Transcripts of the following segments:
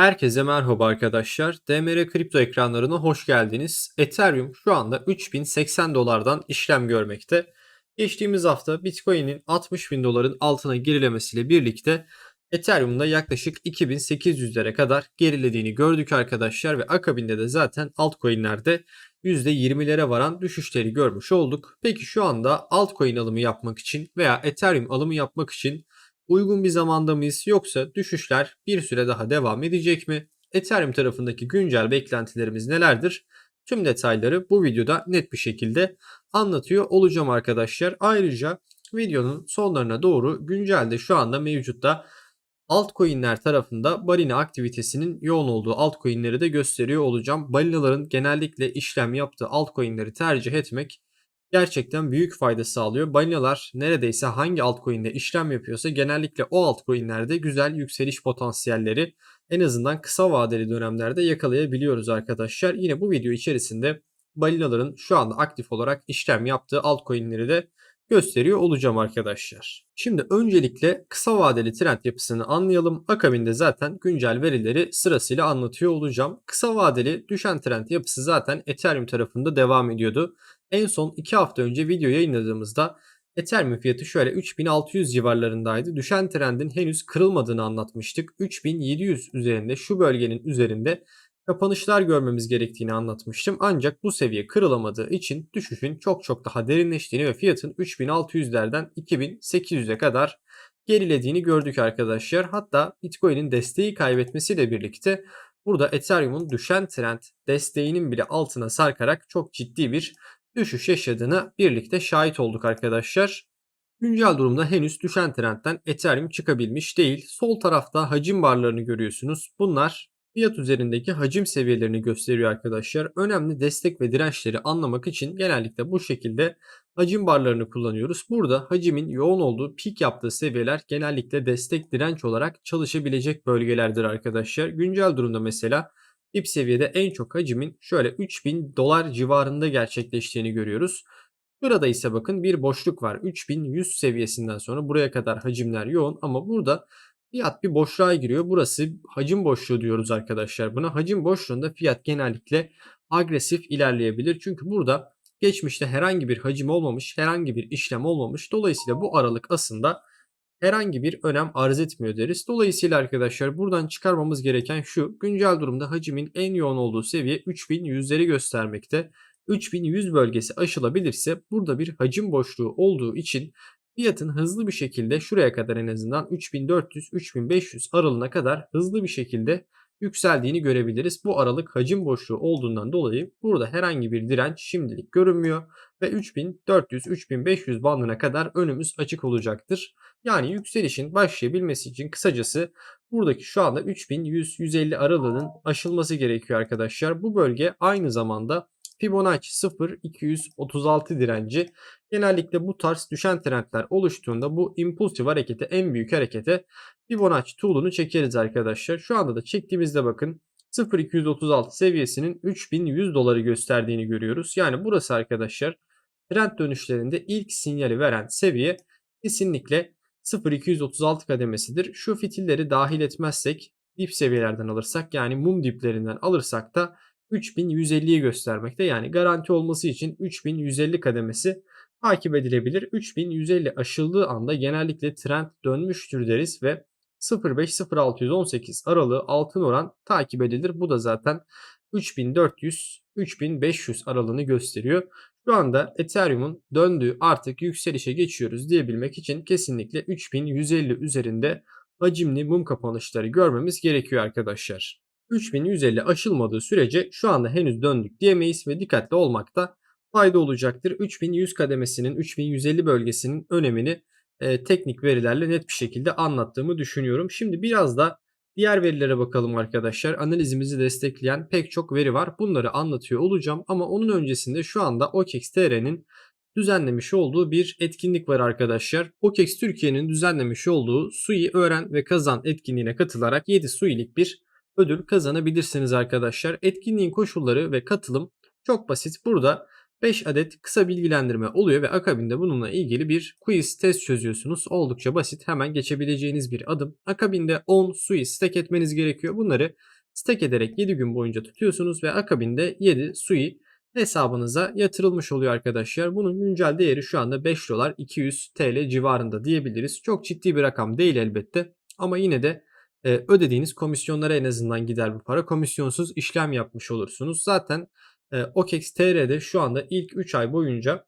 Herkese merhaba arkadaşlar. DMR kripto ekranlarına hoş geldiniz. Ethereum şu anda 3080 dolardan işlem görmekte. Geçtiğimiz hafta Bitcoin'in 60 bin doların altına gerilemesiyle birlikte Ethereum'da yaklaşık 2800'lere kadar gerilediğini gördük arkadaşlar ve akabinde de zaten altcoin'lerde %20'lere varan düşüşleri görmüş olduk. Peki şu anda altcoin alımı yapmak için veya Ethereum alımı yapmak için uygun bir zamanda mıyız yoksa düşüşler bir süre daha devam edecek mi? Ethereum tarafındaki güncel beklentilerimiz nelerdir? Tüm detayları bu videoda net bir şekilde anlatıyor olacağım arkadaşlar. Ayrıca videonun sonlarına doğru güncelde şu anda mevcutta altcoin'ler tarafında balina aktivitesinin yoğun olduğu altcoin'leri de gösteriyor olacağım. Balinaların genellikle işlem yaptığı altcoin'leri tercih etmek gerçekten büyük fayda sağlıyor. Balinalar neredeyse hangi altcoin'de işlem yapıyorsa genellikle o altcoin'lerde güzel yükseliş potansiyelleri en azından kısa vadeli dönemlerde yakalayabiliyoruz arkadaşlar. Yine bu video içerisinde balinaların şu anda aktif olarak işlem yaptığı altcoin'leri de gösteriyor olacağım arkadaşlar. Şimdi öncelikle kısa vadeli trend yapısını anlayalım. Akabinde zaten güncel verileri sırasıyla anlatıyor olacağım. Kısa vadeli düşen trend yapısı zaten Ethereum tarafında devam ediyordu. En son 2 hafta önce video yayınladığımızda Ethereum fiyatı şöyle 3600 civarlarındaydı. Düşen trendin henüz kırılmadığını anlatmıştık. 3700 üzerinde şu bölgenin üzerinde kapanışlar görmemiz gerektiğini anlatmıştım. Ancak bu seviye kırılamadığı için düşüşün çok çok daha derinleştiğini ve fiyatın 3600'lerden 2800'e kadar gerilediğini gördük arkadaşlar. Hatta Bitcoin'in desteği kaybetmesiyle birlikte burada Ethereum'un düşen trend desteğinin bile altına sarkarak çok ciddi bir düşüş yaşadığına birlikte şahit olduk arkadaşlar. Güncel durumda henüz düşen trendten Ethereum çıkabilmiş değil. Sol tarafta hacim barlarını görüyorsunuz. Bunlar fiyat üzerindeki hacim seviyelerini gösteriyor arkadaşlar. Önemli destek ve dirençleri anlamak için genellikle bu şekilde hacim barlarını kullanıyoruz. Burada hacimin yoğun olduğu pik yaptığı seviyeler genellikle destek direnç olarak çalışabilecek bölgelerdir arkadaşlar. Güncel durumda mesela dip seviyede en çok hacimin şöyle 3000 dolar civarında gerçekleştiğini görüyoruz. Burada ise bakın bir boşluk var. 3100 seviyesinden sonra buraya kadar hacimler yoğun ama burada fiyat bir boşluğa giriyor. Burası hacim boşluğu diyoruz arkadaşlar. Buna hacim boşluğunda fiyat genellikle agresif ilerleyebilir. Çünkü burada geçmişte herhangi bir hacim olmamış, herhangi bir işlem olmamış. Dolayısıyla bu aralık aslında herhangi bir önem arz etmiyor deriz. Dolayısıyla arkadaşlar buradan çıkarmamız gereken şu. Güncel durumda hacimin en yoğun olduğu seviye 3100'leri göstermekte. 3100 bölgesi aşılabilirse burada bir hacim boşluğu olduğu için fiyatın hızlı bir şekilde şuraya kadar en azından 3400-3500 aralığına kadar hızlı bir şekilde yükseldiğini görebiliriz. Bu aralık hacim boşluğu olduğundan dolayı burada herhangi bir direnç şimdilik görünmüyor ve 3400-3500 bandına kadar önümüz açık olacaktır. Yani yükselişin başlayabilmesi için kısacası buradaki şu anda 3100-150 aralığının aşılması gerekiyor arkadaşlar. Bu bölge aynı zamanda Fibonacci 0 236 direnci genellikle bu tarz düşen trendler oluştuğunda bu impulsif harekete en büyük harekete Fibonacci tool'unu çekeriz arkadaşlar. Şu anda da çektiğimizde bakın 0.236 seviyesinin 3100 doları gösterdiğini görüyoruz. Yani burası arkadaşlar trend dönüşlerinde ilk sinyali veren seviye kesinlikle 0.236 kademesidir. Şu fitilleri dahil etmezsek dip seviyelerden alırsak yani mum diplerinden alırsak da 3150'yi göstermekte. Yani garanti olması için 3150 kademesi takip edilebilir. 3150 aşıldığı anda genellikle trend dönmüştür deriz ve 0.5-0.618 aralığı altın oran takip edilir. Bu da zaten 3400-3500 aralığını gösteriyor. Şu anda Ethereum'un döndüğü artık yükselişe geçiyoruz diyebilmek için kesinlikle 3150 üzerinde hacimli mum kapanışları görmemiz gerekiyor arkadaşlar. 3150 aşılmadığı sürece şu anda henüz döndük diyemeyiz ve dikkatli olmakta fayda olacaktır. 3100 kademesinin 3150 bölgesinin önemini e, teknik verilerle net bir şekilde anlattığımı düşünüyorum. Şimdi biraz da diğer verilere bakalım arkadaşlar. Analizimizi destekleyen pek çok veri var. Bunları anlatıyor olacağım ama onun öncesinde şu anda OKEX.TR'nin düzenlemiş olduğu bir etkinlik var arkadaşlar. OKEX Türkiye'nin düzenlemiş olduğu SUI öğren ve kazan etkinliğine katılarak 7 SUI'lik bir ödül kazanabilirsiniz arkadaşlar. Etkinliğin koşulları ve katılım çok basit. Burada 5 adet kısa bilgilendirme oluyor ve akabinde bununla ilgili bir quiz test çözüyorsunuz. Oldukça basit hemen geçebileceğiniz bir adım. Akabinde 10 sui stack etmeniz gerekiyor. Bunları stack ederek 7 gün boyunca tutuyorsunuz ve akabinde 7 sui hesabınıza yatırılmış oluyor arkadaşlar. Bunun güncel değeri şu anda 5 dolar 200 TL civarında diyebiliriz. Çok ciddi bir rakam değil elbette ama yine de e, ödediğiniz komisyonlara en azından gider bu para. Komisyonsuz işlem yapmış olursunuz. Zaten e, OKEX TR'de şu anda ilk 3 ay boyunca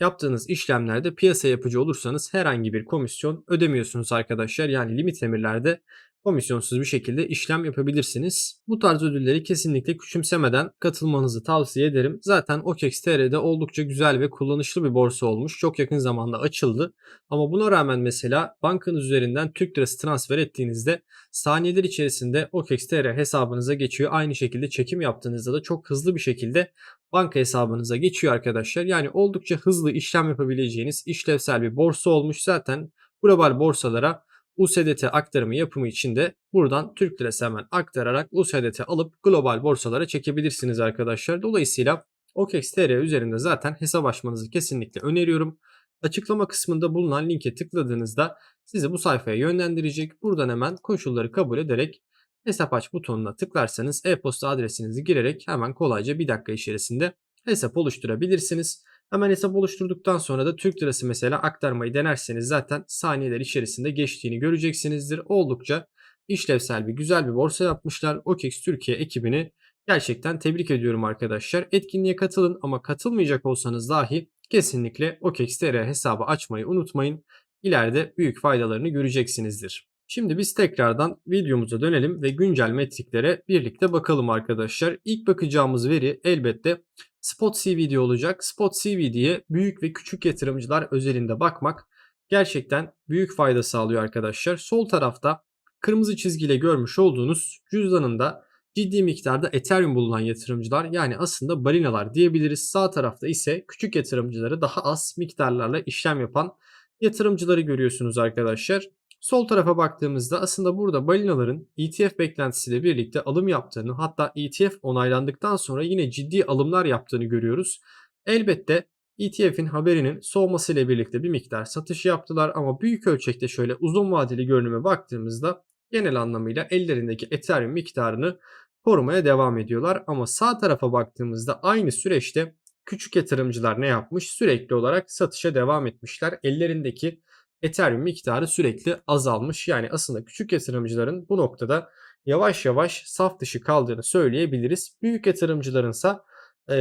yaptığınız işlemlerde piyasa yapıcı olursanız herhangi bir komisyon ödemiyorsunuz arkadaşlar. Yani limit emirlerde komisyonsuz bir şekilde işlem yapabilirsiniz. Bu tarz ödülleri kesinlikle küçümsemeden katılmanızı tavsiye ederim. Zaten OKEX TR'de oldukça güzel ve kullanışlı bir borsa olmuş. Çok yakın zamanda açıldı. Ama buna rağmen mesela bankanız üzerinden Türk lirası transfer ettiğinizde saniyeler içerisinde OKEX TR hesabınıza geçiyor. Aynı şekilde çekim yaptığınızda da çok hızlı bir şekilde banka hesabınıza geçiyor arkadaşlar. Yani oldukça hızlı işlem yapabileceğiniz işlevsel bir borsa olmuş. Zaten global borsalara USDT aktarımı yapımı için de buradan Türk lirası hemen aktararak USDT alıp global borsalara çekebilirsiniz arkadaşlar. Dolayısıyla OKEX TR üzerinde zaten hesap açmanızı kesinlikle öneriyorum. Açıklama kısmında bulunan linke tıkladığınızda sizi bu sayfaya yönlendirecek. Buradan hemen koşulları kabul ederek hesap aç butonuna tıklarsanız e-posta adresinizi girerek hemen kolayca bir dakika içerisinde hesap oluşturabilirsiniz. Hemen hesap oluşturduktan sonra da Türk lirası mesela aktarmayı denerseniz zaten saniyeler içerisinde geçtiğini göreceksinizdir. Oldukça işlevsel bir güzel bir borsa yapmışlar. OKEX Türkiye ekibini gerçekten tebrik ediyorum arkadaşlar. Etkinliğe katılın ama katılmayacak olsanız dahi kesinlikle OKEX TR hesabı açmayı unutmayın. İleride büyük faydalarını göreceksinizdir. Şimdi biz tekrardan videomuza dönelim ve güncel metriklere birlikte bakalım arkadaşlar. İlk bakacağımız veri elbette Spot CVD olacak. Spot CVD'ye büyük ve küçük yatırımcılar özelinde bakmak gerçekten büyük fayda sağlıyor arkadaşlar. Sol tarafta kırmızı çizgiyle görmüş olduğunuz cüzdanında ciddi miktarda Ethereum bulunan yatırımcılar yani aslında balinalar diyebiliriz. Sağ tarafta ise küçük yatırımcıları daha az miktarlarla işlem yapan yatırımcıları görüyorsunuz arkadaşlar. Sol tarafa baktığımızda aslında burada balinaların ETF beklentisiyle birlikte alım yaptığını hatta ETF onaylandıktan sonra yine ciddi alımlar yaptığını görüyoruz. Elbette ETF'in haberinin soğumasıyla birlikte bir miktar satış yaptılar ama büyük ölçekte şöyle uzun vadeli görünüme baktığımızda genel anlamıyla ellerindeki Ethereum miktarını korumaya devam ediyorlar. Ama sağ tarafa baktığımızda aynı süreçte küçük yatırımcılar ne yapmış? Sürekli olarak satışa devam etmişler. Ellerindeki Ethereum miktarı sürekli azalmış. Yani aslında küçük yatırımcıların bu noktada yavaş yavaş saf dışı kaldığını söyleyebiliriz. Büyük yatırımcılarınsa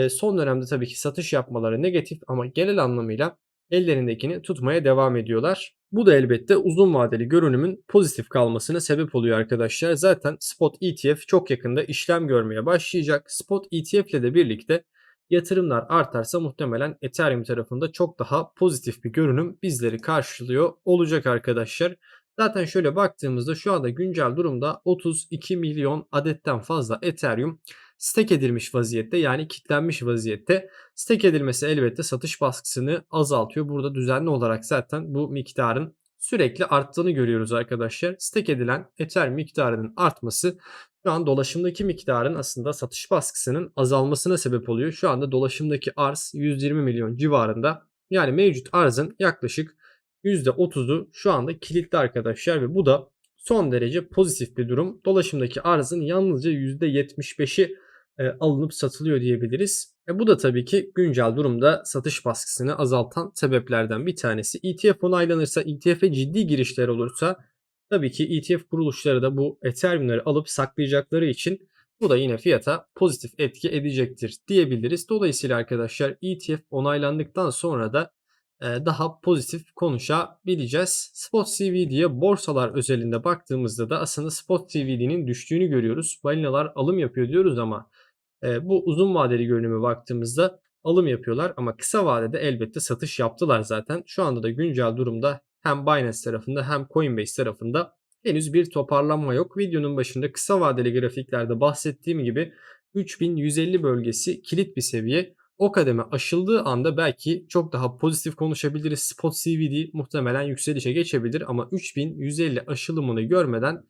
son dönemde tabii ki satış yapmaları negatif ama genel anlamıyla ellerindekini tutmaya devam ediyorlar. Bu da elbette uzun vadeli görünümün pozitif kalmasına sebep oluyor arkadaşlar. Zaten Spot ETF çok yakında işlem görmeye başlayacak. Spot ETF ile de birlikte yatırımlar artarsa muhtemelen Ethereum tarafında çok daha pozitif bir görünüm bizleri karşılıyor olacak arkadaşlar. Zaten şöyle baktığımızda şu anda güncel durumda 32 milyon adetten fazla Ethereum stake edilmiş vaziyette yani kitlenmiş vaziyette. Stake edilmesi elbette satış baskısını azaltıyor. Burada düzenli olarak zaten bu miktarın sürekli arttığını görüyoruz arkadaşlar. Stake edilen Ether miktarının artması şu an dolaşımdaki miktarın aslında satış baskısının azalmasına sebep oluyor. Şu anda dolaşımdaki arz 120 milyon civarında. Yani mevcut arzın yaklaşık %30'u şu anda kilitli arkadaşlar ve bu da son derece pozitif bir durum. Dolaşımdaki arzın yalnızca %75'i e, alınıp satılıyor diyebiliriz. E bu da tabii ki güncel durumda satış baskısını azaltan sebeplerden bir tanesi. ETF onaylanırsa, ETF'e ciddi girişler olursa tabii ki ETF kuruluşları da bu Ethereum'ları alıp saklayacakları için bu da yine fiyata pozitif etki edecektir diyebiliriz. Dolayısıyla arkadaşlar ETF onaylandıktan sonra da daha pozitif konuşabileceğiz. Spot CVD'ye borsalar özelinde baktığımızda da aslında Spot CVD'nin düştüğünü görüyoruz. Balinalar alım yapıyor diyoruz ama bu uzun vadeli görünüme baktığımızda alım yapıyorlar ama kısa vadede elbette satış yaptılar zaten. Şu anda da güncel durumda hem Binance tarafında hem Coinbase tarafında henüz bir toparlanma yok. Videonun başında kısa vadeli grafiklerde bahsettiğim gibi 3150 bölgesi kilit bir seviye. O kademe aşıldığı anda belki çok daha pozitif konuşabiliriz. Spot CVD muhtemelen yükselişe geçebilir ama 3150 aşılımını görmeden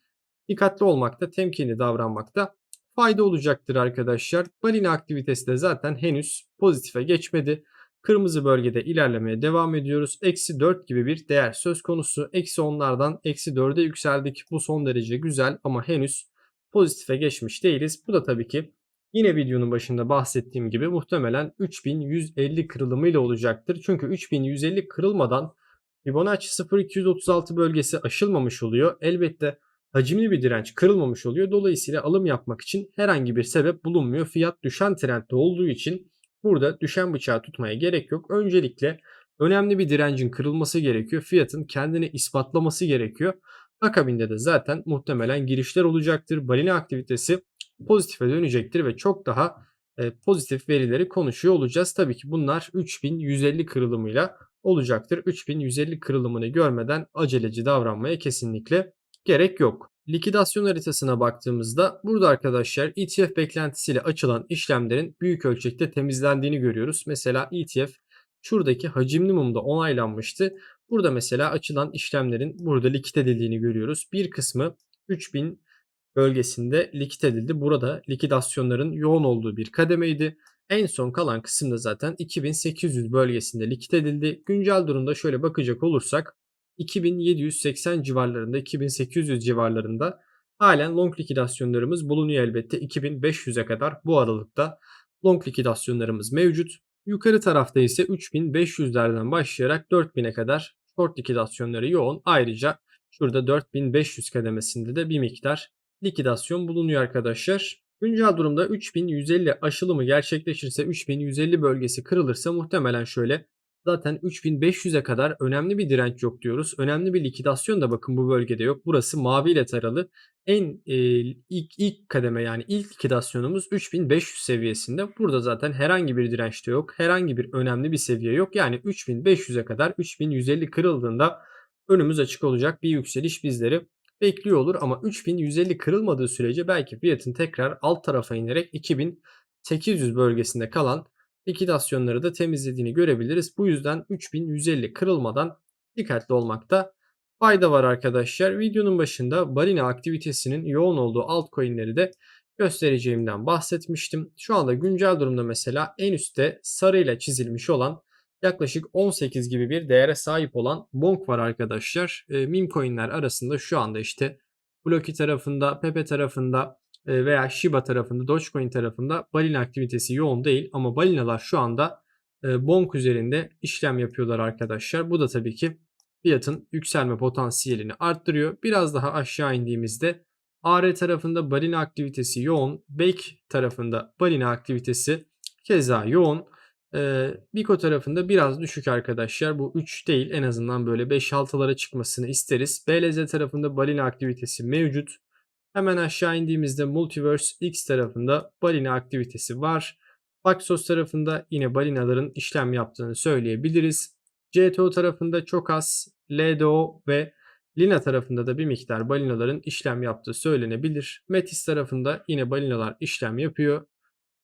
dikkatli olmakta, temkinli davranmakta fayda olacaktır arkadaşlar. Balina aktivitesi de zaten henüz pozitife geçmedi. Kırmızı bölgede ilerlemeye devam ediyoruz. Eksi 4 gibi bir değer söz konusu. Eksi 10'lardan eksi 4'e yükseldik. Bu son derece güzel ama henüz pozitife geçmiş değiliz. Bu da tabii ki yine videonun başında bahsettiğim gibi muhtemelen 3150 kırılımıyla olacaktır. Çünkü 3150 kırılmadan Fibonacci 0236 bölgesi aşılmamış oluyor. Elbette hacimli bir direnç kırılmamış oluyor. Dolayısıyla alım yapmak için herhangi bir sebep bulunmuyor. Fiyat düşen trendde olduğu için burada düşen bıçağı tutmaya gerek yok. Öncelikle önemli bir direncin kırılması gerekiyor. Fiyatın kendini ispatlaması gerekiyor. Akabinde de zaten muhtemelen girişler olacaktır. Balina aktivitesi pozitife dönecektir ve çok daha e, pozitif verileri konuşuyor olacağız. Tabii ki bunlar 3150 kırılımıyla olacaktır. 3150 kırılımını görmeden aceleci davranmaya kesinlikle gerek yok. Likidasyon haritasına baktığımızda burada arkadaşlar ETF beklentisiyle açılan işlemlerin büyük ölçekte temizlendiğini görüyoruz. Mesela ETF şuradaki hacimli mumda onaylanmıştı. Burada mesela açılan işlemlerin burada likit edildiğini görüyoruz. Bir kısmı 3000 bölgesinde likit edildi. Burada likidasyonların yoğun olduğu bir kademeydi. En son kalan kısımda zaten 2800 bölgesinde likit edildi. Güncel durumda şöyle bakacak olursak 2780 civarlarında 2800 civarlarında halen long likidasyonlarımız bulunuyor elbette 2500'e kadar bu aralıkta long likidasyonlarımız mevcut. Yukarı tarafta ise 3500'lerden başlayarak 4000'e kadar short likidasyonları yoğun. Ayrıca şurada 4500 kademesinde de bir miktar likidasyon bulunuyor arkadaşlar. Güncel durumda 3150 aşılımı gerçekleşirse 3150 bölgesi kırılırsa muhtemelen şöyle zaten 3500'e kadar önemli bir direnç yok diyoruz. Önemli bir likidasyon da bakın bu bölgede yok. Burası mavi ile taralı. En e, ilk ilk kademe yani ilk likidasyonumuz 3500 seviyesinde. Burada zaten herhangi bir direnç de yok. Herhangi bir önemli bir seviye yok. Yani 3500'e kadar 3150 kırıldığında önümüz açık olacak bir yükseliş bizleri bekliyor olur ama 3150 kırılmadığı sürece belki fiyatın tekrar alt tarafa inerek 2800 bölgesinde kalan likidasyonları da temizlediğini görebiliriz. Bu yüzden 3150 kırılmadan dikkatli olmakta fayda var arkadaşlar. Videonun başında balina aktivitesinin yoğun olduğu altcoin'leri de göstereceğimden bahsetmiştim. Şu anda güncel durumda mesela en üstte sarıyla çizilmiş olan yaklaşık 18 gibi bir değere sahip olan Bonk var arkadaşlar. E, meme coinler arasında şu anda işte Blocky tarafında, Pepe tarafında veya Shiba tarafında, Dogecoin tarafında balina aktivitesi yoğun değil ama balinalar şu anda e, Bonk üzerinde işlem yapıyorlar arkadaşlar. Bu da tabii ki fiyatın yükselme potansiyelini arttırıyor. Biraz daha aşağı indiğimizde AR tarafında balina aktivitesi yoğun, Bake tarafında balina aktivitesi keza yoğun. Ee, Biko tarafında biraz düşük arkadaşlar. Bu 3 değil en azından böyle 5-6'lara çıkmasını isteriz. BLZ tarafında balina aktivitesi mevcut. Hemen aşağı indiğimizde Multiverse X tarafında balina aktivitesi var. Paxos tarafında yine balinaların işlem yaptığını söyleyebiliriz. CTO tarafında çok az, LDO ve Lina tarafında da bir miktar balinaların işlem yaptığı söylenebilir. Metis tarafında yine balinalar işlem yapıyor.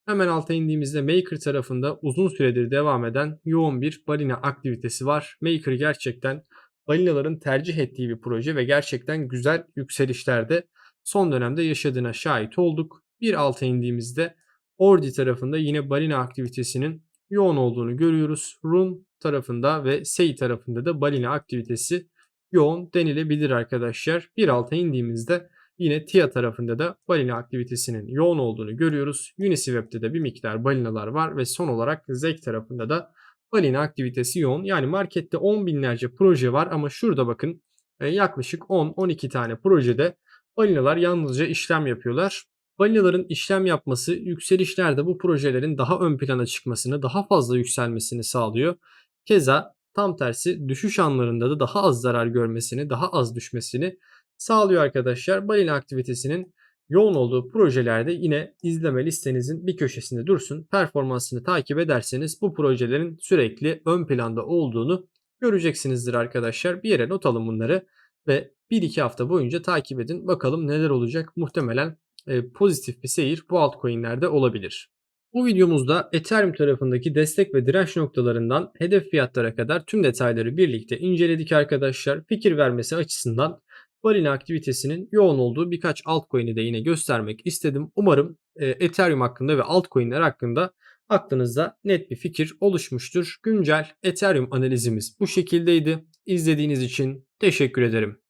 Hemen alta indiğimizde Maker tarafında uzun süredir devam eden yoğun bir balina aktivitesi var. Maker gerçekten balinaların tercih ettiği bir proje ve gerçekten güzel yükselişlerde son dönemde yaşadığına şahit olduk. Bir alta indiğimizde Ordi tarafında yine balina aktivitesinin yoğun olduğunu görüyoruz. Run tarafında ve Sei tarafında da balina aktivitesi yoğun denilebilir arkadaşlar. Bir alta indiğimizde Yine TIA tarafında da balina aktivitesinin yoğun olduğunu görüyoruz. Uniswap'te de bir miktar balinalar var ve son olarak ZEK tarafında da balina aktivitesi yoğun. Yani markette 10 binlerce proje var ama şurada bakın e, yaklaşık 10-12 tane projede balinalar yalnızca işlem yapıyorlar. Balinaların işlem yapması yükselişlerde bu projelerin daha ön plana çıkmasını, daha fazla yükselmesini sağlıyor. Keza tam tersi düşüş anlarında da daha az zarar görmesini, daha az düşmesini sağlıyor arkadaşlar. Balina aktivitesinin yoğun olduğu projelerde yine izleme listenizin bir köşesinde dursun. Performansını takip ederseniz bu projelerin sürekli ön planda olduğunu göreceksinizdir arkadaşlar. Bir yere not alın bunları ve 1-2 hafta boyunca takip edin. Bakalım neler olacak. Muhtemelen e, pozitif bir seyir bu altcoin'lerde olabilir. Bu videomuzda Ethereum tarafındaki destek ve direnç noktalarından hedef fiyatlara kadar tüm detayları birlikte inceledik arkadaşlar. Fikir vermesi açısından balina aktivitesinin yoğun olduğu birkaç altcoin'i de yine göstermek istedim. Umarım e, Ethereum hakkında ve altcoin'ler hakkında aklınızda net bir fikir oluşmuştur. Güncel Ethereum analizimiz bu şekildeydi. İzlediğiniz için teşekkür ederim.